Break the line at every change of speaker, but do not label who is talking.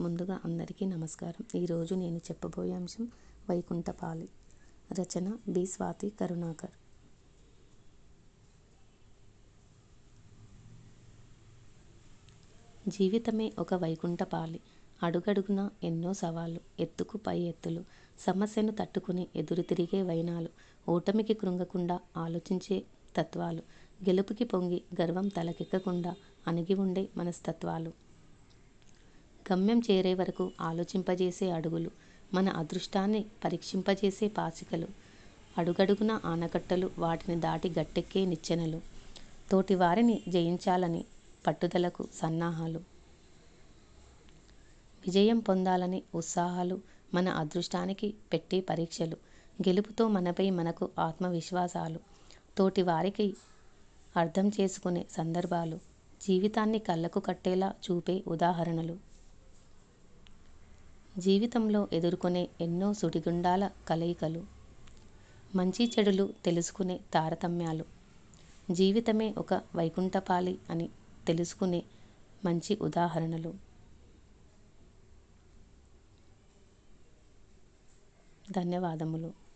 ముందుగా అందరికీ నమస్కారం. ఈరోజు నేను చెప్పబోయే అంశం వైకుంఠపాలి. రచన బి. స్వాతి కరుణాకర్. జీవితమే ఒక వైకుంఠపాలి. అడుగడుగున ఎన్నో సవాళ్ళు ఎత్తుకు పై ఎత్తులు సమస్యను తట్టుకుని ఎదురు తిరిగే వైనాలు ఓటమికి కృంగకుండా ఆలోచించే తత్వాలు గెలుపుకి పొంగి గర్వం తలకెక్కకుండా అణిగి ఉండే మనస్తత్వాలు. గమ్యం చేరే వరకు ఆలోచింపజేసే అడుగులు మన అదృష్టాన్ని పరీక్షింపజేసే పాచికలు అడుగడుగున ఆనకట్టలు వాటిని దాటి గట్టెక్కే నిచ్చెనలు. తోటి వారిని జయించాలని పట్టుదలకు సన్నాహాలు. విజయం పొందాలని ఉత్సాహాలు మన అదృష్టానికి పెట్టే పరీక్షలు. గెలుపుతో మనపై మనకు ఆత్మవిశ్వాసాలు. తోటి వారికి అర్థం చేసుకునే సందర్భాలు. జీవితాన్ని కళ్ళకు కట్టేలా చూపే ఉదాహరణలు. జీవితంలో ఎదుర్కొనే ఎన్నో సుడిగుండాల కలయికలు. మంచి చెడులు తెలుసుకునే తారతమ్యాలు. జీవితమే ఒక వైకుంఠపాలి అని తెలుసుకునే మంచి ఉదాహరణలు. ధన్యవాదములు.